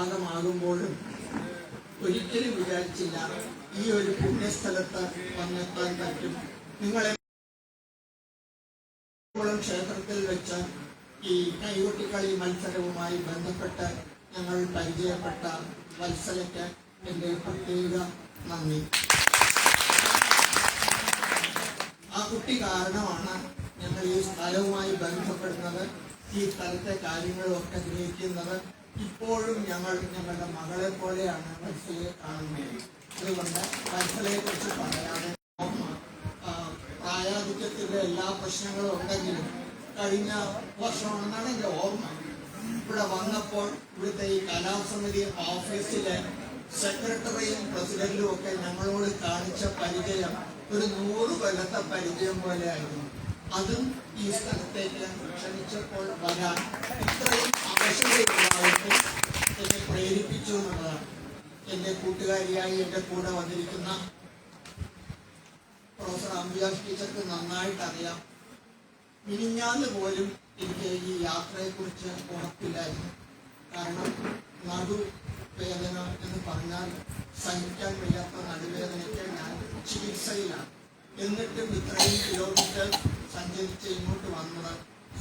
ഭാഗമാകുമ്പോഴും ഒരിക്കലും വിചാരിച്ചില്ല ഈ ഒരു പുണ്യസ്ഥലത്ത് വന്നെത്താൻ പറ്റും. നിങ്ങളെ ക്ഷേത്രത്തിൽ വെച്ച് ഈ കൈകൊട്ടിക്കളി മത്സരവുമായി ബന്ധപ്പെട്ട് ഞങ്ങൾ പരിചയപ്പെട്ട വത്സലയ്ക്ക് എന്റെ പ്രത്യേക നന്ദി. ആ കുട്ടി കാരണമാണ് ഞങ്ങൾ ഈ സ്ഥലവുമായി ബന്ധപ്പെടുന്നത് ഈ സ്ഥലത്തെ കാര്യങ്ങളൊക്കെ ഗ്രഹിക്കുന്നത്. ഇപ്പോഴും ഞങ്ങൾ ഞങ്ങളുടെ മകളെ പോലെയാണ് മനസ്സിലെ കാണുന്നത്. അതുകൊണ്ട് മനസ്സിലെ കുറിച്ച് പറയാതെ പ്രായാധിക്യത്തിന്റെ എല്ലാ പ്രശ്നങ്ങളും ഉണ്ടെങ്കിലും കഴിഞ്ഞ വർഷമാണെന്നാണ് എന്റെ ഓർമ്മ. ഇവിടെ വന്നപ്പോൾ ഇവിടുത്തെ ഈ കലാസമിതി ഓഫീസിലെ സെക്രട്ടറിയും പ്രസിഡന്റും ഒക്കെ ഞങ്ങളോട് കാണിച്ച പരിചയം ഒരു നൂറ് കൊല്ലത്തെ പരിചയം പോലെയായിരുന്നു. അതും ഈ സ്ഥലത്തേക്ക് ക്ഷണിച്ചപ്പോൾ വരാൻ ഇത്രയും അവശതയുണ്ടായിട്ട് എന്നെ പ്രേരിപ്പിച്ചു എന്നുള്ളതാണ്. എന്റെ കൂട്ടുകാരിയായി എന്റെ കൂടെ വന്നിരിക്കുന്ന പ്രൊഫസർ അംബിയാസ് ടീച്ചർക്ക് നന്നായിട്ട് അറിയാം. മിനിഞ്ഞാന്ന് പോലും എനിക്ക് ഈ യാത്രയെക്കുറിച്ച് ഉറപ്പില്ലായിരുന്നു. കാരണം നടു വേദന എന്ന് പറഞ്ഞാൽ സഹിക്കാൻ വയ്യാത്ത നടുവേദനയ്ക്ക് ഞാൻ ചികിത്സയിലാണ്. എന്നിട്ടും ഇത്രയും കിലോമീറ്റർ സഞ്ചരിച്ച് ഇങ്ങോട്ട് വന്നത്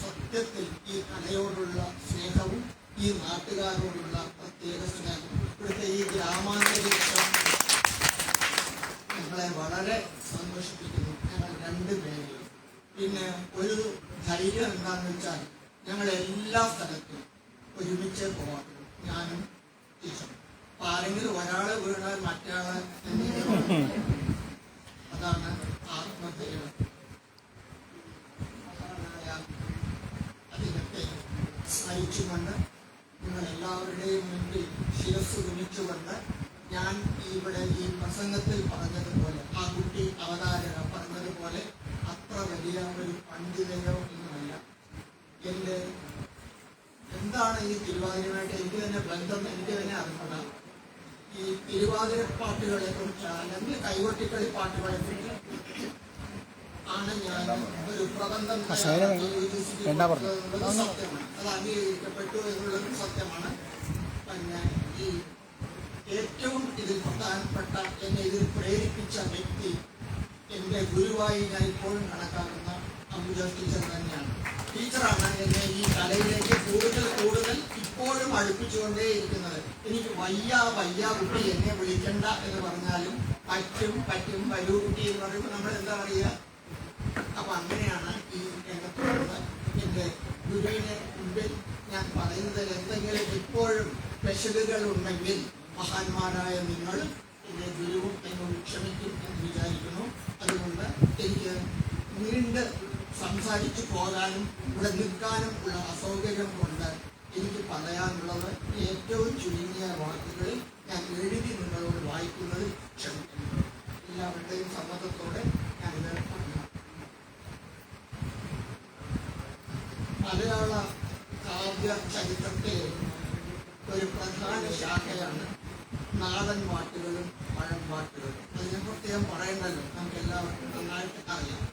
സത്യത്തിൽ ഈ കലയോടുള്ള സ്നേഹവും ഈ നാട്ടുകാരോടുള്ള പ്രത്യേക സ്നേഹം ഇവിടുത്തെ ഈ ഗ്രാമാന്തരീക്ഷം ഞങ്ങളെ വളരെ സന്തോഷിപ്പിക്കുന്നു. ഞങ്ങൾ രണ്ടുപേരെയും പിന്നെ ഒരു ധൈര്യം എന്താണെന്ന് വെച്ചാൽ ഞങ്ങൾ എല്ലാ സ്ഥലത്തും ഒരുമിച്ച് പോകാറുള്ളൂ ഞാനും ടീച്ചറും. അപ്പൊ ആരെങ്കിലും ഒരാൾ വീണാൽ മറ്റേ അതാണ് ആത്മധൈര്യം. സ്മരിച്ചുകൊണ്ട് നിങ്ങൾ എല്ലാവരുടെയും മുമ്പിൽ ശിരസ് കുനിച്ചുകൊണ്ട് ഞാൻ ഇവിടെ ഈ പ്രസംഗത്തിൽ പറഞ്ഞതുപോലെ ആ കുട്ടി അവതാരക പറഞ്ഞതുപോലെ അത്ര വലിയ ഒരു പണ്ഡിതയോ ഒന്നുമല്ല. എന്റെ എന്താണ് ഈ തിരുവാതിരമായിട്ട് എനിക്ക് തന്നെ ബന്ധം എനിക്ക് തന്നെ അറിയപ്പെടാം ഈ തിരുവാതിര പാട്ടുകളെ കുറിച്ച് അല്ലെങ്കിൽ കൈകൊട്ടിക്കളി പാട്ടുകളെ കുറിച്ച് ആണ് ഞാൻ ഒരു പ്രബന്ധം കസേര വേണ്ട. പറഞ്ഞു. അത് സത്യമാണ് പിന്നെ ഈ ഏറ്റവും ഇതിൽ പ്രധാനപ്പെട്ട എന്നെ ഇതിൽ പ്രേരിപ്പിച്ച വ്യക്തി എന്റെ ഗുരുവായി ഞാൻ ഇപ്പോഴും കണക്കാക്കുന്ന അംബുജ ടീച്ചർ തന്നെയാണ് ടീച്ചറാണ് എന്നെ ഈ കലയിലേക്ക് കൂടുതൽ കൂടുതൽ ഇപ്പോഴും അടുപ്പിച്ചുകൊണ്ടേയിരിക്കുന്നത് എനിക്ക് വയ്യ വയ്യ കുട്ടി എന്നെ വിളിക്കണ്ട എന്ന് പറഞ്ഞാലും പറ്റും പറ്റും വരൂ കുട്ടി എന്ന് പറയുമ്പോൾ നമ്മൾ എന്താ പറയുക അപ്പൊ അങ്ങനെയാണ് ഈ രംഗത്തുള്ളത് എന്റെ ഗുരുവിനെ മുമ്പിൽ ഞാൻ പറയുന്നത് എന്തെങ്കിലും ഇപ്പോഴും പെശകുകൾ ഉണ്ടെങ്കിൽ മഹാന്മാരായ നിങ്ങൾ എന്റെ ഗുരുവും എന്നോട് ക്ഷമിക്കും എന്ന് വിചാരിക്കുന്നു അതുകൊണ്ട് എനിക്ക് നീണ്ട് സംസാരിച്ചു പോകാനും ഇവിടെ നിൽക്കാനും ഉള്ള അസൗകര്യം കൊണ്ട് എനിക്ക് പറയാനുള്ളത് ഏറ്റവും ചുരുങ്ങിയ വാക്കുകളിൽ ഞാൻ എഴുതി നിങ്ങളോട് വായിക്കുന്നത് ക്ഷമിക്കുന്നു എല്ലാവരുടെയും സമ്മതത്തോടെ ഞാനിത് പറഞ്ഞു മലയാള കാവ്യ ചരിത്രത്തിലെ ഒരു പ്രധാന ശാഖയാണ് നാടൻ പാട്ടുകളും പഴം പാട്ടുകളും അതിനെ പ്രത്യേകം പറയണ്ടല്ലോ നമുക്ക് എല്ലാവർക്കും നന്നായിട്ട് അറിയാം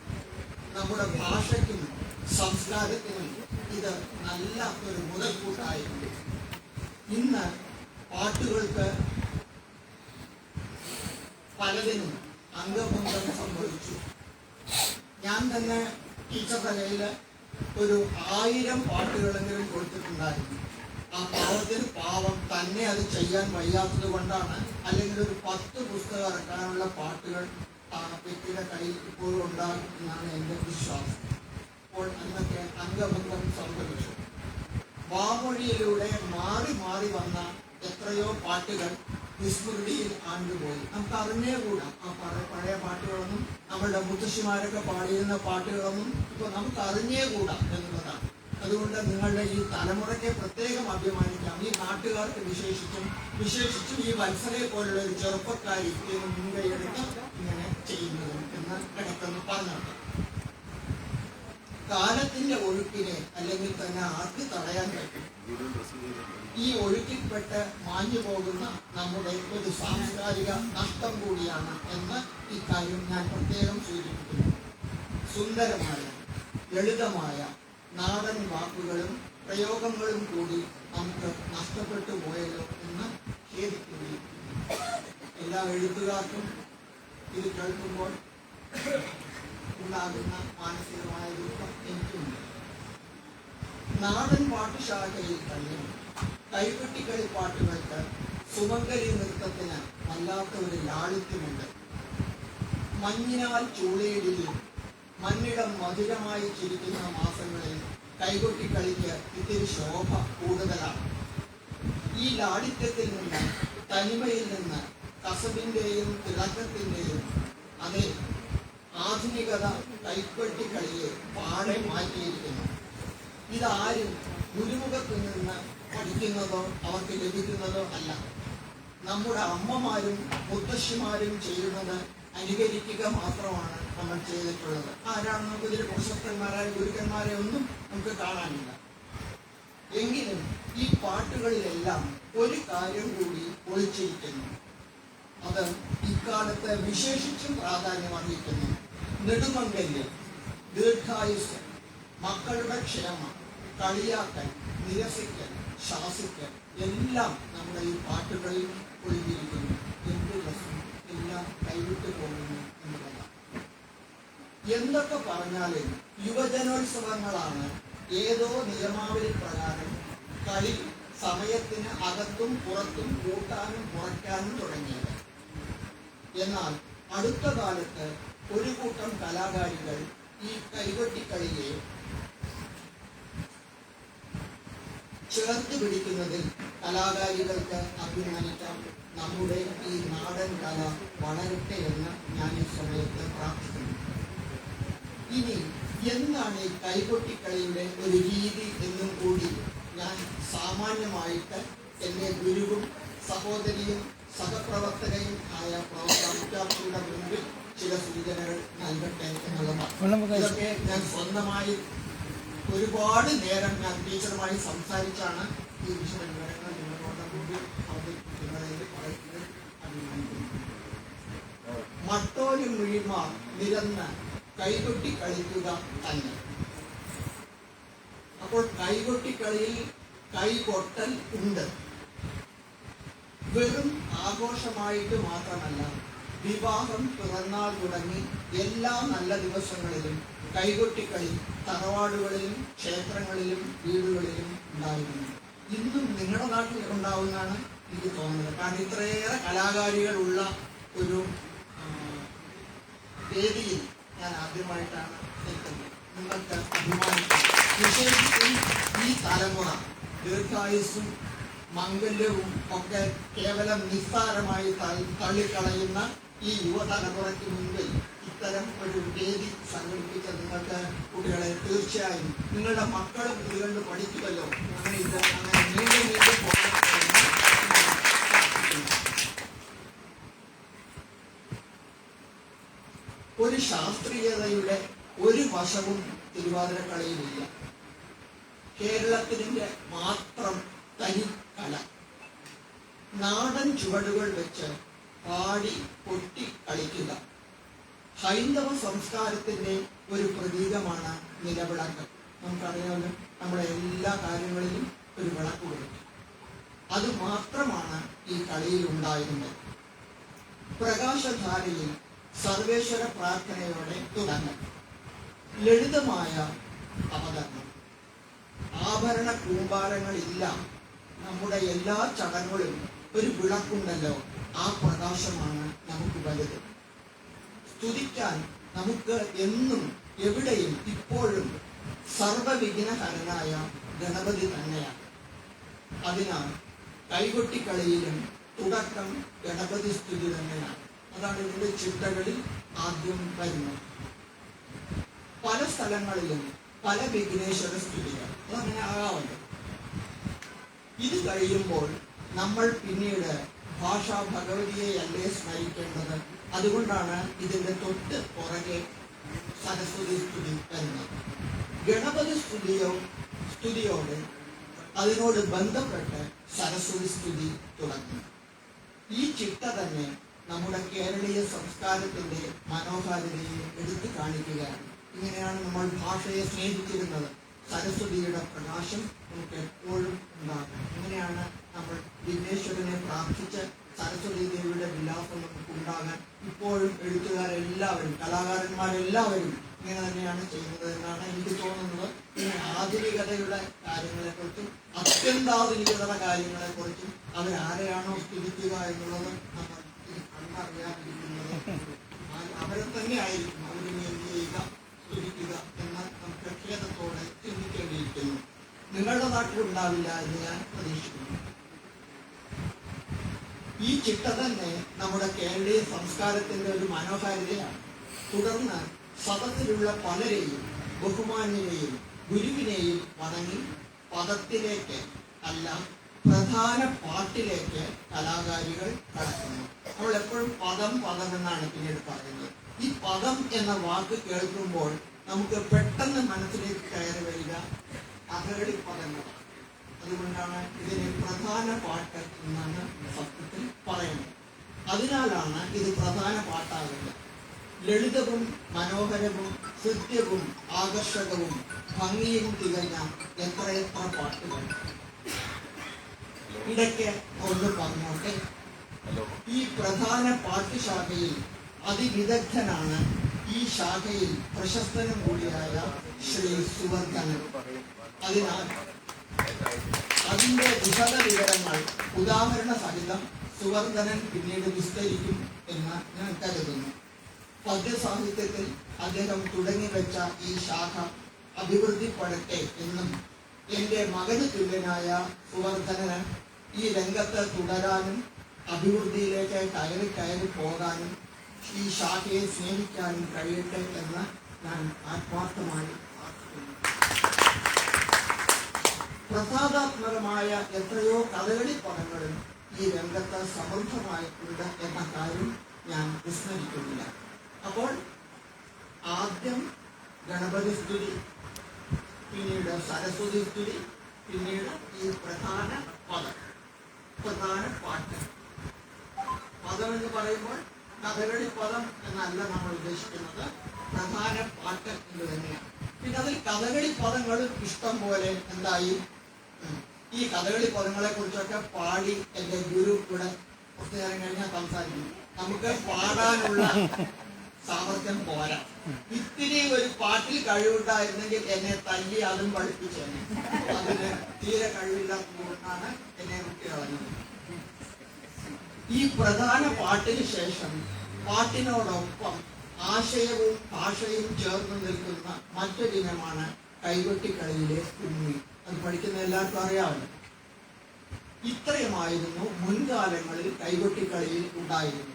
നമ്മുടെ ഭാഷയ്ക്കും സംസ്കാരത്തിനും ഇത് നല്ല ഒരു മുതൽക്കൂട്ടായിരുന്നു ഇന്ന് പാട്ടുകൾക്ക് പലതിനും അംഗഭംഗം സംഭവിച്ചു ഞാൻ തന്നെ തലയിൽ ഒരു ആയിരം പാട്ടുകളെങ്കിലും കൊടുത്തിട്ടുണ്ടായിരുന്നു. ആ പാവത്തിന് പാവം തന്നെ അത് ചെയ്യാൻ വയ്യാത്തത് കൊണ്ടാണ് അല്ലെങ്കിൽ ഒരു പത്ത് പുസ്തകം ഇറക്കാനുള്ള പാട്ടുകൾ ആ വ്യക്തിയുടെ കയ്യിൽ ഇപ്പോഴും ഉണ്ടാകും എന്നാണ് എന്റെ വിശ്വാസം. അപ്പോൾ അന്നൊക്കെ അംഗഭംഗം സംഭവിച്ചു. വാമൊഴിയിലൂടെ മാറി മാറി വന്ന എത്രയോ പാട്ടുകൾ വിസ്മൃതിയിൽ ആണ്ടുപോയി നമുക്ക് അറിഞ്ഞേ കൂടാ. ആ പഴ- പഴയ പാട്ടുകളൊന്നും നമ്മളുടെ മുത്തശ്ശിമാരൊക്കെ പാടിയിരുന്ന പാട്ടുകളൊന്നും ഇപ്പൊ നമുക്ക് അറിഞ്ഞേ കൂടാ എന്നുള്ളതാണ്. അതുകൊണ്ട് നിങ്ങളുടെ ഈ തലമുറയ്ക്ക് പ്രത്യേകം അഭിമാനിക്കാം. ഈ നാട്ടുകാർക്ക് വിശേഷിച്ചും വിശേഷിച്ചും ഈ വത്സലയെ പോലുള്ള ഒരു ചെറുപ്പക്കാരി ഇതിന് മുൻകൈയെടുത്ത് ഇങ്ങനെ ചെയ്യുന്നത് എന്ന് കിടക്കുന്നു പറഞ്ഞോട്ടെ കാലത്തിന്റെ ഒഴുക്കിനെ അല്ലെങ്കിൽ തന്നെ ആർക്ക് തടയാൻ പറ്റും? ഈ ഒഴുക്കിൽപ്പെട്ട് മാഞ്ഞു പോകുന്ന നമ്മുടെ ഒരു സാംസ്കാരിക നഷ്ടം കൂടിയാണ് എന്ന് ഇക്കാര്യം ഞാൻ പ്രത്യേകം സൂചിപ്പിക്കുന്നു. സുന്ദരമായ ലളിതമായ നാടൻ വാക്കുകളും പ്രയോഗങ്ങളും കൂടി നമുക്ക് നഷ്ടപ്പെട്ടു പോയല്ലോ എന്ന് ഖേദിക്കുകയും എല്ലാ എഴുത്തുകാർക്കും ഇത് കേൾക്കുമ്പോൾ ഉണ്ടാകുന്ന മാനസികമായ ദുഃഖം എനിക്കുണ്ട്. നാടൻ പാട്ടുശാഖയിൽ തന്നെ കൈകൊട്ടിക്കളി പാട്ടുകൾക്ക് സുമംഗലി നൃത്തത്തിന് വല്ലാത്ത ഒരു ലാളിത്യമുണ്ട്. മഞ്ഞിനാൽ ചൂളയിടിലും മണ്ണിടം മധുരമായി ചിരിക്കുന്ന മാസങ്ങളിൽ കൈകൊട്ടിക്കളിക്ക് ഇത്തിരി ശോഭ കൂടുതലാണ്. ഈ ലാളിത്യത്തിൽ നിന്ന് തനിമയിൽ നിന്ന് കസബിന്റെയും തിളക്കത്തിന്റെയും അതെ ആധുനികത കൈക്കൊട്ടിക്കളിയെ പാടെ മാറ്റിയിരിക്കുന്നു. ഇതാരും ഗുരുമുഖത്ത് നിന്ന് പഠിക്കുന്നതോ അവർക്ക് ലഭിക്കുന്നതോ അല്ല. നമ്മുടെ അമ്മമാരും മുത്തശ്ശിമാരും ചെയ്യുന്നത് അനുകരിക്കുക മാത്രമാണ് നമ്മൾ ചെയ്തിട്ടുള്ളത്. ആരാണ് നമുക്ക് ഇതിൽ പ്രശസ്തന്മാരായ ഗുരുക്കന്മാരെ ഒന്നും നമുക്ക് കാണാനില്ല. എങ്കിലും ഈ പാട്ടുകളിലെല്ലാം ഒരു കാര്യം കൂടി ഒളിച്ചിരിക്കുന്നു. അത് ഇക്കാലത്ത് വിശേഷിച്ചും പ്രാധാന്യം അർഹിക്കുന്നു. നെടുമംഗല്യം ദീർഘായുസ് മക്കളുടെ ക്ഷേമം കളിയാക്കൽ നിരസിക്കൽ ശാസിക്കൽ എല്ലാം നമ്മുടെ ഈ പാട്ടുകളിൽ ഒഴുകിയിരിക്കുന്നു എന്ത് രസം? എല്ലാം കൈവിട്ടു പോകുന്നു എന്നുള്ളതാണ്. എന്തൊക്കെ പറഞ്ഞാലും യുവജനോത്സവങ്ങളാണ് ഏതോ നിയമാവലി പ്രകാരം കളി സമയത്തിന് അകത്തും പുറത്തും കൂട്ടാനും കുറയ്ക്കാനും തുടങ്ങിയത്. എന്നാൽ അടുത്ത കാലത്ത് ഒരു കൂട്ടം കലാകാരികൾ ഈ കൈകൊട്ടിക്കളിയെ ചേർത്ത് പിടിക്കുന്നതിൽ കലാകാരികൾക്ക് അഭിമാനിക്കാം നമ്മുടെ ഈ നാടൻ കല വളരട്ടെ എന്ന് ഞാൻ ഈ സമയത്ത് പ്രാർത്ഥിക്കുന്നു. ഇനി എന്താണ് ഈ കൈകൊട്ടിക്കളിയുടെ ഒരു രീതി എന്നും കൂടി ഞാൻ സാമാന്യമായിട്ട് എന്റെ ഗുരുവും സഹോദരിയും സഹപ്രവർത്തകയും ആയ പ്രവർത്തകരുടെ മുമ്പിൽ ചില സൂചനകൾ നൽകട്ടെ എന്നുള്ളതാണ്. ഇതൊക്കെ ഞാൻ സ്വന്തമായി ഒരുപാട് നേരം ഞാൻ ടീച്ചറുമായി സംസാരിച്ചാണ് ഈ വിഷയ വിവരങ്ങൾ നിങ്ങളുടെ മുമ്പിൽ അവതരിപ്പിക്കുന്നതിൽ പറയുന്നത് മട്ടോലി മുഴിമാർ നിരന്ന് കൈകൊട്ടി കളിക്കുക തന്നെ. അപ്പോൾ കൈകൊട്ടി കളിയിൽ കൈകൊട്ടൽ ഉണ്ട്. വെറും ആഘോഷമായിട്ട് മാത്രമല്ല വിവാഹം പിറന്നാൾ തുടങ്ങി എല്ലാ നല്ല ദിവസങ്ങളിലും കൈകൊട്ടിക്കളി തറവാടുകളിലും ക്ഷേത്രങ്ങളിലും വീടുകളിലും ഉണ്ടായിരുന്നു. ഇന്നും നിങ്ങളുടെ നാട്ടിൽ ഉണ്ടാവുന്നതാണ് എനിക്ക് തോന്നുന്നത്. കാരണം ഇത്രയേറെ കലാകാരികളുള്ള ഒരു വേദിയിൽ ഞാൻ ആദ്യമായിട്ടാണ് എത്തുന്നത്. നിങ്ങൾക്ക് അഭിമാനിക്കാം. ഈ തലമുറ ദീർഘായുസ്സും മംഗല്യവും ഒക്കെ കേവലം നിസ്സാരമായി തള്ളിക്കളയുന്ന ഈ യുവതലമുറയ്ക്ക് മുമ്പിൽ ഇത്തരം ഒരു വേദി സംഘടിപ്പിച്ച നിങ്ങൾക്ക് കുട്ടികളെ തീർച്ചയായും നിങ്ങളുടെ മക്കളും ഇത് കണ്ട് പഠിക്കുമല്ലോ. അങ്ങനെ ഇത് അങ്ങനെ എന്ന് ഞാൻ ഒരു ശാസ്ത്രീയതയുടെ ഒരു വശവും തിരുവാതിരക്കളിയിലില്ല. കേരളത്തിന്റെ മാത്രം തനി കല നാടൻ ചുവടുകൾ വെച്ച് പാടി പൊട്ടി കളിക്കുക. ഹൈന്ദവ സംസ്കാരത്തിന്റെ ഒരു പ്രതീകമാണ് നിലവിളക്ക്. നമുക്കറിയാമല്ലോ നമ്മുടെ എല്ലാ കാര്യങ്ങളിലും ഒരു വിളക്ക് കൊടുക്കും അത് മാത്രമാണ് ഈ കളിയിൽ ഉണ്ടായിരുന്നത്. പ്രകാശധാരയിൽ സർവേശ്വര പ്രാർത്ഥനയോടെ തുടങ്ങും. ലളിതമായ അവതരണം. ആഭരണ കൂമ്പാരങ്ങളില്ല. നമ്മുടെ എല്ലാ ചടങ്ങുകളും ഒരു വിളക്കുണ്ടല്ലോ. ആ പ്രകാശമാണ് നമുക്ക് വലുത്. സ്തുതിക്കാൻ നമുക്ക് എന്നും എവിടെയും ഇപ്പോഴും സർവവിഘ്നഹരനായ ഗണപതി തന്നെയാണ്. അതിനാൽ കൈകൊട്ടിക്കളിയിലും തുടക്കം ഗണപതി സ്തുതി തന്നെയാണ്. അതാണ് ഇതിന്റെ ചിട്ടകളിൽ ആദ്യം വരുന്നത്. പല സ്ഥലങ്ങളിലും പല വിഘ്നേശ്വര സ്തുതികൾ. അതങ്ങനെ ആകാമല്ലോ ഇത് കഴിയുമ്പോൾ നമ്മൾ പിന്നീട് ഭാഷാ ഭഗവതിയെ അല്ലേ സ്മരിക്കേണ്ടത്? അതുകൊണ്ടാണ് ഇതിന്റെ തൊട്ട് പുറകെ സരസ്വതി സ്തുതി വരുന്നത്. ഗണപതി സ്തുതിയോ സ്തുതിയോട് അതിനോട് ബന്ധപ്പെട്ട് സരസ്വതി സ്തുതി തുടങ്ങി ഈ ചിട്ട തന്നെ നമ്മുടെ കേരളീയ സംസ്കാരത്തിന്റെ മനോഹാരിതയെ എടുത്തു കാണിക്കുകയാണ്. ഇങ്ങനെയാണ് നമ്മൾ ഭാഷയെ സ്നേഹിച്ചിരുന്നത്. സരസ്വതിയുടെ പ്രകാശം നമുക്ക് എപ്പോഴും ഉണ്ടാകും. ഇങ്ങനെയാണ് നമ്മൾ വിഘ്നേശ്വരനെ പ്രാർത്ഥിച്ച് സരസ്വതി ദേവിയുടെ വിലാസം നമുക്ക് ഉണ്ടാകാൻ ഇപ്പോഴും എഴുത്തുകാരെല്ലാവരും കലാകാരന്മാരെല്ലാവരും ഇങ്ങനെ തന്നെയാണ് ചെയ്യുന്നത് എന്നാണ് എനിക്ക് തോന്നുന്നത്. ഇങ്ങനെ ആധുനികതയുടെ കാര്യങ്ങളെക്കുറിച്ചും അത്യന്താധുനികതയുടെ കാര്യങ്ങളെക്കുറിച്ചും അവരാരെയാണോ സ്തുതിക്കുക എന്നുള്ളത് നമ്മൾ കണ്ടറിയാതിരിക്കുന്നത്. അവരെ തന്നെ ആയിരിക്കും അവരിനി എന്ത് ചെയ്യുക സ്തുതിക്കുക എന്ന് നമുക്ക് ചിന്തിക്കേണ്ടിയിരിക്കുന്നു. നിങ്ങളുടെ നാട്ടിലുണ്ടാവില്ല എന്ന് ഞാൻ പ്രതീക്ഷിക്കുന്നു. ഈ ചിട്ട തന്നെ നമ്മുടെ കേരളീയ സംസ്കാരത്തിന്റെ ഒരു മനോഹാരിതയാണ്. തുടർന്ന് സദസ്സിലുള്ള പലരെയും ബഹുമാന്യരെയും ഗുരുവിനെയും വണങ്ങി പദത്തിലേക്ക് അല്ല പ്രധാന പാട്ടിലേക്ക് കലാകാരികൾ കടക്കുന്നു. നമ്മൾ എപ്പോഴും പദം പദം എന്നാണ് പിന്നീട് പറയുന്നത്. ഈ പദം എന്ന വാക്ക് കേൾക്കുമ്പോൾ നമുക്ക് പെട്ടെന്ന് മനസ്സിലേക്ക് കയറി വരിക അകടി പദങ്ങളാണ്. അതുകൊണ്ടാണ് ഇതിനെ പ്രധാന പാട്ട് എന്നാണ് സത്യത്തിൽ പറയുന്നത്. അതിനാലാണ് ഇത് പ്രധാന പാട്ടാകുന്നത്. ലളിതവും മനോഹരവും ഹൃദ്യവും ആകർഷകവും ഭംഗിയും തികഞ്ഞ എത്രയെത്ര പാട്ടുകൾ? ഇടയ്ക്ക് ഒന്ന് പറഞ്ഞോട്ടെ. ഈ പ്രധാന പാട്ടുശാഖയിൽ അതിവിദഗ്ധനാണ് ഈ ശാഖയിൽ പ്രശസ്തനും കൂടിയായ ശ്രീ സുവർദ്ധനൻ അതിനാൽ അതിന്റെ വിശദ വിവരങ്ങൾ ഉദാഹരണ സഹിതം സുവർദ്ധനൻ പിന്നീട് വിസ്തരിക്കും എന്ന് ഞാൻ കരുതുന്നു. പദ്യസാഹിത്യത്തിൽ അദ്ദേഹം തുടങ്ങിവെച്ച ഈ ശാഖ അഭിവൃദ്ധിപ്പെടട്ടെ എന്നും എന്റെ മകന് തുല്യനായ സുവർദ്ധനന് ഈ രംഗത്ത് തുടരാനും അഭിവൃദ്ധിയിലേക്ക് കയറി കയറി പോകാനും ഈ ശാഖയെ സ്നേഹിക്കാനും കഴിയട്ടെ എന്ന് ഞാൻ ആത്മാർത്ഥമായി പ്രാർത്ഥിക്കുന്നു പ്രസാദാത്മകമായ എത്രയോ കഥകളി പദങ്ങളും ഈ രംഗത്ത് സമൃദ്ധമായിട്ടുണ്ട് എന്ന കാര്യം ഞാൻ വിസ്മരിക്കുന്നില്ല. അപ്പോൾ ആദ്യം ഗണപതി സ്തുതി പിന്നീട് സരസ്വതി സ്തുതി പിന്നീട് ഈ പ്രധാന പദം പ്രധാന പാട്ട്. പദം എന്ന് പറയുമ്പോൾ കഥകളി പദം എന്നല്ല നമ്മൾ ഉദ്ദേശിക്കുന്നത് പ്രധാന പാട്ട് എന്ന് തന്നെയാണ്. പിന്നെ അതിൽ കഥകളി പദങ്ങളും ഇഷ്ടം പോലെ എന്തായി? ഈ കഥകളി പദങ്ങളെ കുറിച്ചൊക്കെ പാടി എന്റെ ഗുരു ഇവിടെ കുറച്ചു നേരം കഴിഞ്ഞാൽ സംസാരിക്കും നമുക്ക് പാടാനുള്ള സാമർത്ഥ്യം പോരാ. ഇത്തിരി ഒരു പാട്ടിൽ കഴിവുണ്ടായിരുന്നെങ്കിൽ എന്നെ തല്ലി അതും പഠിപ്പിച്ചു അതിന് തീരെ കഴിവില്ലാത്തതുകൊണ്ടാണ് എന്നെ കുട്ടി കളഞ്ഞത്. ഈ പ്രധാന പാട്ടിന് ശേഷം പാട്ടിനോടൊപ്പം ആശയവും ഭാഷയും ചേർന്ന് നിൽക്കുന്ന മറ്റൊരിനമാണ് കൈകൊട്ടിക്കളിയിലെ അത് പഠിക്കുന്ന എല്ലാവർക്കും അറിയാമല്ലോ. ഇത്രയുമായിരുന്നു മുൻകാലങ്ങളിൽ കൈകൊട്ടിക്കളിയിൽ ഉണ്ടായിരുന്നത്.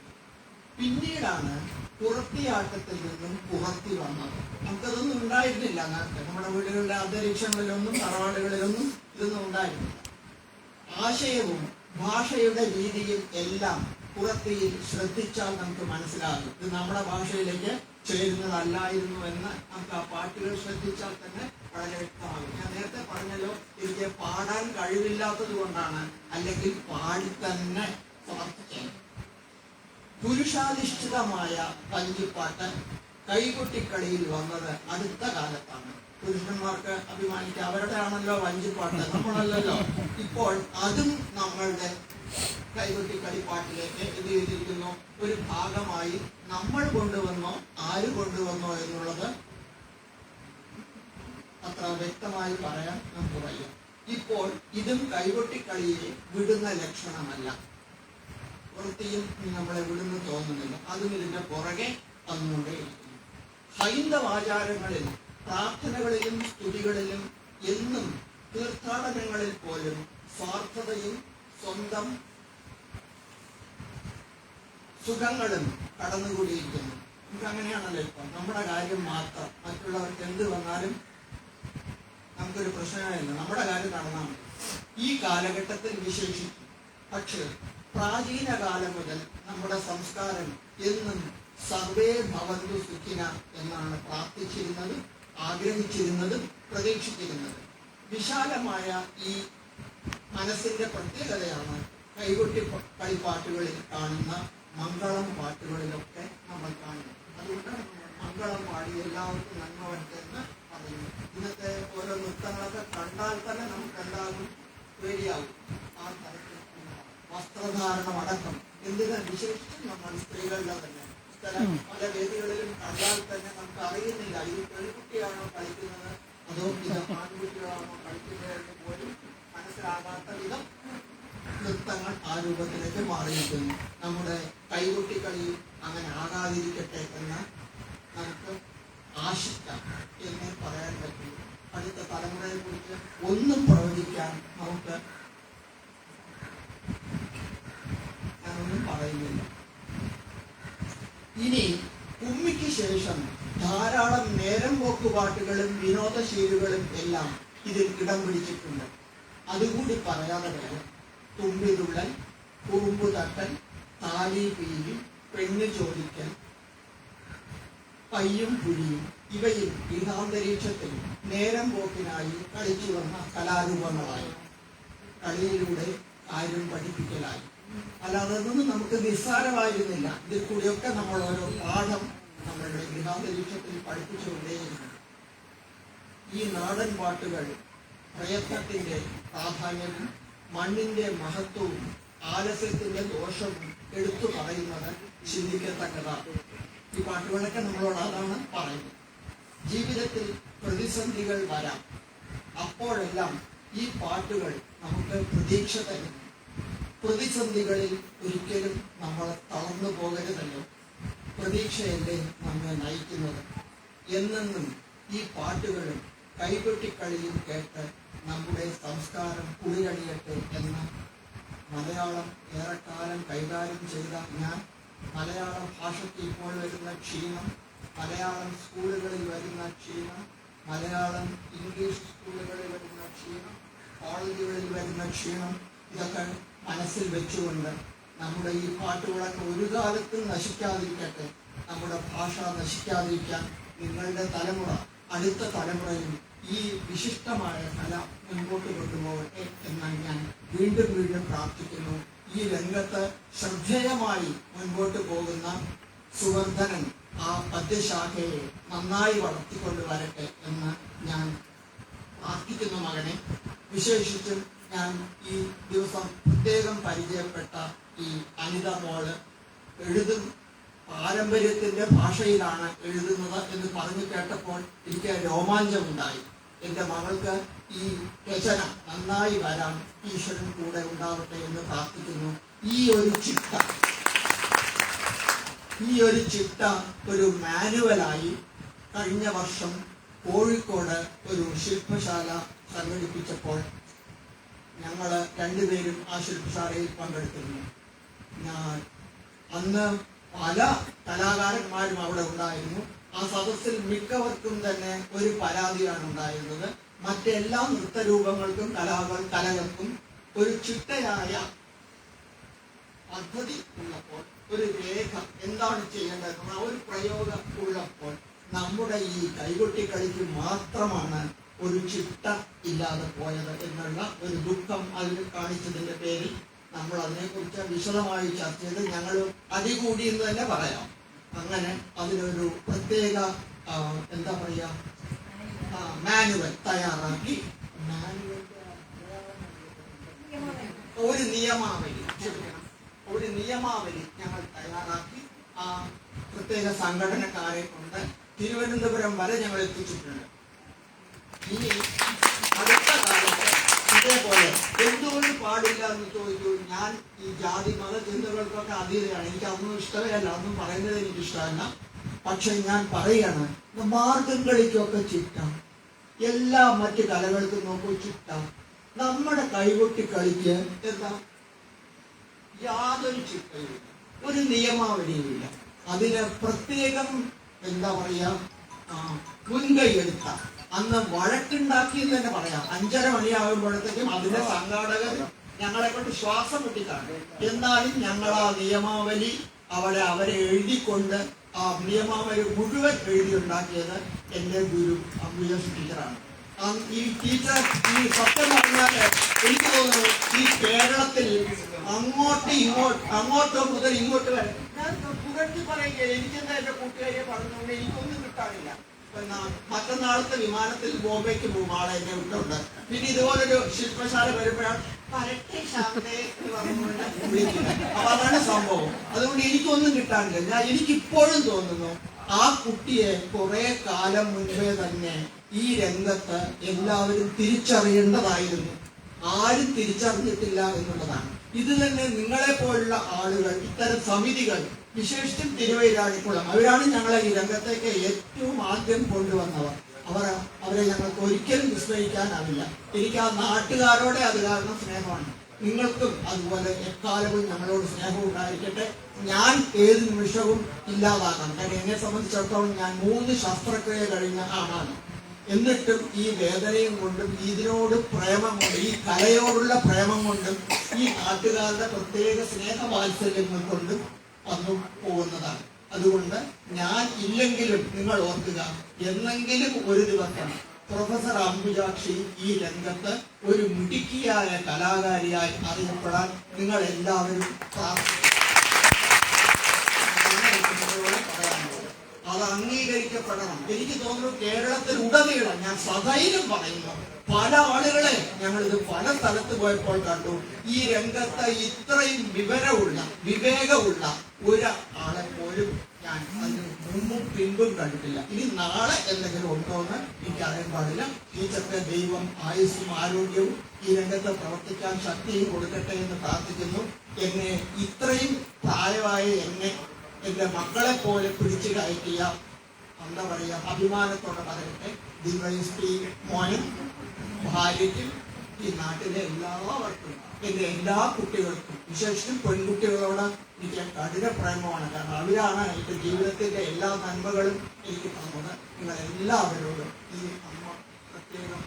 പിന്നീടാണ് പുറത്തിയാട്ടത്തിൽ നിന്നും പുറത്തി വന്നത്. നമുക്കതൊന്നും ഉണ്ടായിരുന്നില്ല നേരത്തെ നമ്മുടെ വീടുകളുടെ അന്തരീക്ഷങ്ങളിലൊന്നും തറവാടുകളിലൊന്നും ഇതൊന്നും ഉണ്ടായിരുന്നില്ല. ആശയവും ഭാഷയുടെ രീതിയും എല്ലാം പുറത്തിയിൽ ശ്രദ്ധിച്ചാൽ നമുക്ക് മനസ്സിലാകും. ഇത് നമ്മുടെ ഭാഷയിലേക്ക് ചേരുന്നതല്ലായിരുന്നു എന്ന് നമുക്ക് ആ പാട്ടുകൾ ശ്രദ്ധിച്ചാൽ തന്നെ വളരെ വ്യക്തമാണ് ഞാൻ നേരത്തെ പറഞ്ഞല്ലോ എനിക്ക് പാടാൻ കഴിവില്ലാത്തത് കൊണ്ടാണ് അല്ലെങ്കിൽ പാടി തന്നെ പുരുഷാധിഷ്ഠിതമായ വഞ്ചിപ്പാട്ട് കൈകൊട്ടിക്കളിയിൽ വന്നത് അടുത്ത കാലത്താണ്. പുരുഷന്മാർക്ക് അഭിമാനിക്കുക അവരുടെ ആണല്ലോ വഞ്ചിപ്പാട്ട് നമ്മളല്ലല്ലോ. ഇപ്പോൾ അതും നമ്മളുടെ കൈകൊട്ടി കളിപ്പാട്ടിലേക്ക് എന്ത് ചെയ്തിരിക്കുന്നു ഒരു ഭാഗമായി നമ്മൾ കൊണ്ടുവന്നോ ആര് കൊണ്ടുവന്നോ എന്നുള്ളത് അത്ര വ്യക്തമായി പറയാൻ നമുക്ക് വയ്യ ഇപ്പോൾ ഇതും കൈകൊട്ടിക്കളിയെ വിടുന്ന ലക്ഷണമല്ല. വൃത്തിയും നമ്മളെ വിടുന്നു തോന്നുന്നില്ല. അതും ഇതിന്റെ പുറകെ വന്നുകൊണ്ടേയിരിക്കുന്നു. ഹൈന്ദവാചാരങ്ങളിൽ പ്രാർത്ഥനകളിലും സ്തുതികളിലും എന്നും തീർത്ഥാടനങ്ങളിൽ പോലും സ്വാർത്ഥതയും സ്വന്തം സുഖങ്ങളും കടന്നുകൂടിയിരിക്കുന്നു. നമുക്ക് അങ്ങനെയാണല്ലോ ഇപ്പം. നമ്മുടെ കാര്യം മാത്രം. മറ്റുള്ളവർക്ക് എന്ത് വന്നാലും നമുക്കൊരു പ്രശ്നമായില്ല നമ്മുടെ കാര്യം നടന്നാൽ ഈ കാലഘട്ടത്തിൽ വിശേഷിക്കും പക്ഷേ പ്രാചീന കാലം മുതൽ നമ്മുടെ സംസ്കാരം എന്നും സർവേ ഭവന്തു സുഖിന എന്നാണ് പ്രാർത്ഥിച്ചിരുന്നത് ആഗ്രഹിച്ചിരുന്നതും പ്രതീക്ഷിച്ചിരുന്നത്. വിശാലമായ ഈ മനസ്സിന്റെ പ്രത്യേകതയാണ് കൈകൊട്ടി കളിപ്പാട്ടുകളിൽ കാണുന്ന മംഗളം പാട്ടുകളിലൊക്കെ നമ്മൾ കാണുന്നത്. അതുകൊണ്ട് മംഗളം പാടി എല്ലാവർക്കും നന്മ വരുത്തുന്ന ഇന്നത്തെ ഓരോ നൃത്തങ്ങളൊക്കെ കണ്ടാൽ തന്നെ നമുക്ക് എന്താകും? പേടിയാകും. ആ തരത്തിൽ വസ്ത്രധാരണം അടക്കം. എന്തിനാ വിശേഷിച്ചും നമ്മൾ സ്ത്രീകളുടെ തന്നെ. പല വേദികളിലും കണ്ടാൽ തന്നെ നമുക്ക് അറിയുന്നില്ല. ഇത് പെൺകുട്ടിയാണോ കളിക്കുന്നത്? അതോ ഇത് ആൺകുട്ടികളാണോ കളിക്കുന്നത് എന്ന് പോലും മനസ്സിലാകാത്ത വിധം നൃത്തങ്ങൾ ആ രൂപത്തിലേക്ക് മാറിയിരിക്കുന്നു. നമ്മുടെ കൈകൊട്ടിക്കളി അങ്ങനെ ആകാതിരിക്കട്ടെ എന്ന് നമുക്ക് ആശിക്കാം എന്ന് പറയാൻ പറ്റും. അടുത്ത തലമുറയെ കുറിച്ച് ഒന്നും പ്രവചിക്കാൻ നമുക്ക് ഞാനൊന്നും പറയുന്നില്ല. ഇനി ഉമ്മിക്ക് ശേഷം ധാരാളം നേരം പോക്കുപാട്ടുകളും വിനോദശീലുകളും എല്ലാം ഇതിൽ ഇടം പിടിച്ചിട്ടുണ്ട്. അതുകൂടി പറയാതെ വരും. തുമ്പിതുള്ളൽ കുറുമ്പു തട്ടൽ താലി പീലി പെണ്ണ് ചോദിക്കൽ പയ്യും പുലിയും ഇവയിൽ ഗൃഹാന്തരീക്ഷത്തിൽ നേരം പോക്കിനായി കളിച്ചു വന്ന കലാരൂപങ്ങളായി. കളിയിലൂടെ കാര്യം പഠിപ്പിക്കലായി. അല്ലാതെ അതൊന്നും നമുക്ക് നിസ്സാരമായിരുന്നില്ല. ഇതിൽ കൂടിയൊക്കെ നമ്മൾ ഓരോ പാഠം നമ്മളുടെ ഗൃഹാന്തരീക്ഷത്തിൽ പഠിപ്പിച്ചുകൊണ്ടേയിരുന്നു. ഈ നാടൻ പാട്ടുകൾ പ്രയത്നത്തിന്റെ പ്രാധാന്യവും മണ്ണിന്റെ മഹത്വവും ആലസ്യത്തിന്റെ ദോഷവും എടുത്തു പറയുന്നത് ചിന്തിക്കത്തക്കതാണ്. ഈ പാട്ടുകളൊക്കെ നമ്മളോട് അതാണ് പറയുന്നത്. ജീവിതത്തിൽ പ്രതിസന്ധികൾ വരാം. അപ്പോഴെല്ലാം ഈ പാട്ടുകൾ നമുക്ക് പ്രതീക്ഷ തരുന്നു പ്രതിസന്ധികളിൽ ഒരിക്കലും നമ്മൾ തളർന്നു പോകരുതല്ലോ. പ്രതീക്ഷയല്ലേ നമ്മെ നയിക്കുന്നത്. എന്നെന്നും ഈ പാട്ടുകളും കൈകൊട്ടിക്കളിയും കേട്ട് നമ്മുടെ സംസ്കാരം കുളിരണിയട്ടെ എന്ന് മലയാളം ഏറെക്കാലം കൈകാര്യം ചെയ്ത ഞാൻ മലയാള ഭാഷയ്ക്ക് ഇപ്പോൾ വരുന്ന ക്ഷീണം മലയാളം സ്കൂളുകളിൽ വരുന്ന ക്ഷീണം മലയാളം ഇംഗ്ലീഷ് സ്കൂളുകളിൽ വരുന്ന ക്ഷീണം കോളേജുകളിൽ വരുന്ന ക്ഷീണം ഇതൊക്കെ മനസ്സിൽ വെച്ചുകൊണ്ട് നമ്മുടെ ഈ പാട്ടുകളൊക്കെ ഒരു കാലത്തും നശിക്കാതിരിക്കട്ടെ. നമ്മുടെ ഭാഷ നശിക്കാതിരിക്കാൻ നിങ്ങളുടെ തലമുറ അടുത്ത തലമുറയും ഈ വിശിഷ്ടമായ കല മുൻപോട്ട് കൊണ്ടുപോകട്ടെ എന്നാണ് ഞാൻ വീണ്ടും വീണ്ടും പ്രാർത്ഥിക്കുന്നു. ഈ രംഗത്ത് ശ്രദ്ധേയമായി മുൻപോട്ട് പോകുന്ന സുവർദ്ധനൻ ആ പദ്യശാഖയെ നന്നായി വളർത്തിക്കൊണ്ട് വരട്ടെ എന്ന് ഞാൻ പ്രാർത്ഥിക്കുന്നു മകനെ. വിശേഷിച്ചും ഞാൻ ഈ ദിവസം പ്രത്യേകം പരിചയപ്പെട്ട ഈ അനിത മോൾ എഴുതും പാരമ്പര്യത്തിന്റെ ഭാഷയിലാണ് എഴുതുന്നത് എന്ന് പറഞ്ഞു കേട്ടപ്പോൾ എനിക്ക് രോമാഞ്ചമുണ്ടായി. എന്റെ മകൾക്ക് ഈ രചന നന്നായി വരാം ഈശ്വരൻ കൂടെ ഉണ്ടാവട്ടെ എന്ന് പ്രാർത്ഥിക്കുന്നു. ഈ ഒരു ചിട്ട ഈ ഒരു ചിട്ട ഒരു മാനുവലായി കഴിഞ്ഞ വർഷം കോഴിക്കോട് ഒരു ശില്പശാല സംഘടിപ്പിച്ചപ്പോൾ ഞങ്ങൾ രണ്ടുപേരും ആ ശില്പശാലയിൽ പങ്കെടുത്തിരുന്നു. ഞാൻ അന്ന് പല കലാകാരന്മാരും അവിടെ ഉണ്ടായിരുന്നു. ആ സദസ്സിൽ മിക്കവർക്കും തന്നെ ഒരു പരാതിയാണ് ഉണ്ടായിരുന്നത്. മറ്റെല്ലാ നൃത്തരൂപങ്ങൾക്കും കലാകൾ കലകൾക്കും ഒരു ചിട്ടയായ പദ്ധതി ഉള്ളപ്പോൾ ഒരു രേഖ എന്താണ് ചെയ്യേണ്ടത് ഒരു പ്രയോഗം ഉള്ളപ്പോൾ നമ്മുടെ ഈ കൈകൊട്ടി കളിക്ക് മാത്രമാണ് ഒരു ചിട്ട ഇല്ലാതെ പോയത് എന്നുള്ള ഒരു ദുഃഖം അതിൽ കാണിച്ചതിന്റെ പേരിൽ നമ്മൾ അതിനെക്കുറിച്ച് വിശദമായി ചർച്ച ചെയ്ത് ഞങ്ങൾ അടികൂടി എന്ന് തന്നെ പറയാം. അങ്ങനെ അതിനൊരു പ്രത്യേക എന്താ പറയാ മാനുവൽ തയ്യാറാക്കി. ഒരു നിയമാവലി. ഒരു നിയമാവലി ഞങ്ങൾ തയ്യാറാക്കി. ആ പ്രത്യേക സംഘടനക്കാരെ കൊണ്ട് തിരുവനന്തപുരം വരെ ഞങ്ങൾ എത്തിച്ചിട്ടുണ്ട്. ഇനി അടുത്ത കാലത്ത് ഇതേപോലെ എന്തുകൊണ്ട് പാടില്ല എന്ന് ചോദിച്ചു. ഞാൻ ഈ ജാതി മത ചിന്തകൾക്കൊക്കെ അതീതയാണ്. എനിക്ക് അതൊന്നും ഇഷ്ടമല്ല അതൊന്നും പറയുന്നത് എനിക്ക് ഇഷ്ടമല്ല. പക്ഷെ ഞാൻ പറയാണ് മാർഗം കളിക്കൊക്കെ ചിട്ട. എല്ലാ മറ്റു കലകൾക്കും നോക്കൂ ചിട്ട. നമ്മുടെ കൈകൊട്ടി കളിക്ക് എന്താ? യാതൊരു ചിട്ടയില്ല ഒരു നിയമാവലിയുമില്ല. അതിന് പ്രത്യേകം എന്താ പറയാ? മുൻകൈ എടുത്ത അന്ന് വഴക്കുണ്ടാക്കി എന്ന് തന്നെ പറയാം. അഞ്ചര മണിയാകുമ്പോഴത്തേക്കും അതിന്റെ സംഘാടകർ ഞങ്ങളെ കൊണ്ട് ശ്വാസം കിട്ടിക്കാണ് എന്നാലും ഞങ്ങൾ ആ നിയമാവലി അവിടെ അവരെ എഴുതിക്കൊണ്ട് ആ നിയമാവലി മുഴുവൻ എഴുതി ഉണ്ടാക്കിയത് എന്റെ ഗുരു അംബുജ ടീച്ചറാണ്. ഈ ടീച്ചർ ഈ സത്യം പറഞ്ഞാൽ എനിക്ക് തോന്നുന്നു ഈ കേരളത്തിൽ അങ്ങോട്ട് ഇങ്ങോട്ട് അങ്ങോട്ട് മുതൽ ഇങ്ങോട്ട് വരെ ഞാൻ പുകഴ്ത്തി പറയുക എനിക്കെന്താ എന്റെ കൂട്ടുകാരെ പറഞ്ഞുകൊണ്ട് എനിക്കൊന്നും കിട്ടാനില്ല. പിന്നെ മറ്റന്നാളത്തെ വിമാനത്തിൽ ബോംബെക്ക് പോകും ആളെ എന്നെ വിട്ടുണ്ട്. പിന്നെ ഇതുപോലൊരു ശില്പശാല വരുമ്പോഴാണ്. അപ്പൊ അതാണ് സംഭവം. അതുകൊണ്ട് എനിക്കൊന്നും കിട്ടാനില്ല. ഞാൻ എനിക്കിപ്പോഴും തോന്നുന്നു ആ കുട്ടിയെ കുറെ കാലം മുൻപേ തന്നെ ഈ രംഗത്ത് എല്ലാവരും തിരിച്ചറിയേണ്ടതായിരുന്നു. ആരും തിരിച്ചറിഞ്ഞിട്ടില്ല എന്നുള്ളതാണ്. ഇത് തന്നെ നിങ്ങളെ പോലുള്ള ആളുകൾ ഇത്തരം സമിതികൾ വിശേഷിച്ചും തിരുവൈരാണിക്കുളം. അവരാണ് ഞങ്ങളെ ഈ രംഗത്തേക്ക് ഏറ്റവും ആദ്യം കൊണ്ടുവന്നവർ. അവർ അവരെ ഞങ്ങൾക്ക് ഒരിക്കലും വിസ്മയിക്കാനാവില്ല. എനിക്ക് ആ നാട്ടുകാരോടെ അത് കാരണം സ്നേഹമാണ്. നിങ്ങൾക്കും അതുപോലെ എക്കാലവും ഞങ്ങളോട് സ്നേഹം ഉണ്ടായിരിക്കട്ടെ. ഞാൻ ഏത് നിമിഷവും ഇല്ലാതാക്കാം കാരണം എന്നെ സംബന്ധിച്ചിടത്തോളം ഞാൻ മൂന്ന് ശസ്ത്രക്രിയ കഴിഞ്ഞ ആളാണ്. എന്നിട്ടും ഈ വേദനയും കൊണ്ടും ഇതിനോട് പ്രേമം കൊണ്ട് ഈ കലയോടുള്ള പ്രേമം കൊണ്ടും ഈ നാട്ടുകാരുടെ പ്രത്യേക സ്നേഹവാത്സല്യങ്ങൾ കൊണ്ടും വന്നു പോകുന്നതാണ് അതുകൊണ്ട് ഞാൻ ഇല്ലെങ്കിലും നിങ്ങൾ ഓർക്കുക എന്നെങ്കിലും ഒരു ദിവസം പ്രൊഫസർ അംബുജാക്ഷി ഈ രംഗത്ത് ഒരു മിടുക്കിയായ കലാകാരിയായി അറിയപ്പെടാൻ നിങ്ങൾ എല്ലാവരും പ്രാർത്ഥിക്കുക അതാണ് എനിക്ക് നിങ്ങളോട് പറയാനുള്ളത്. അത് അംഗീകരിക്കപ്പെടണം. എനിക്ക് തോന്നുന്നു കേരളത്തിൽ ഉടനീളം ഞാൻ സധൈര്യം പറയുന്നു. പല ആളുകളെ ഞങ്ങൾ ഇത് പല സ്ഥലത്ത് പോയപ്പോൾ കണ്ടു. ഈ രംഗത്ത് ഇത്രയും വിവരമുള്ള വിവേകമുള്ള ഒരു ആളെ പോലും ഞാൻ അതിന് മുമ്പും പിൻപും കണ്ടിട്ടില്ല. ഇനി നാളെ എന്തെങ്കിലും ഉണ്ടോ എന്ന് എനിക്കറിയാൻ പാടില്ല. ടീച്ചർക്ക് ദൈവം ആയുസ്സും ആരോഗ്യവും ഈ രംഗത്ത് പ്രവർത്തിക്കാൻ ശക്തിയും കൊടുക്കട്ടെ എന്ന് പ്രാർത്ഥിക്കുന്നു. എന്നെ ഇത്രയും പ്രായമായ എന്നെ എന്റെ മക്കളെ പോലെ പിടിച്ചു കയറ്റിയ എന്താ പറയുക അഭിമാനത്തോടെ പറയട്ടെ. ഡിവൈഎസ്പി മോനും ഭാര്യയ്ക്കും ഈ നാട്ടിലെ എല്ലാവർക്കും എന്റെ എല്ലാ കുട്ടികൾക്കും വിശേഷിച്ചും പെൺകുട്ടികളോട് എനിക്ക് കഠിന പ്രേമമാണ്. കാരണം അവരാണ് എന്റെ ജീവിതത്തിന്റെ എല്ലാ നന്മകളും എനിക്ക് തന്നത്. നിങ്ങൾ എല്ലാവരോടും ഈ അമ്മ പ്രത്യേകം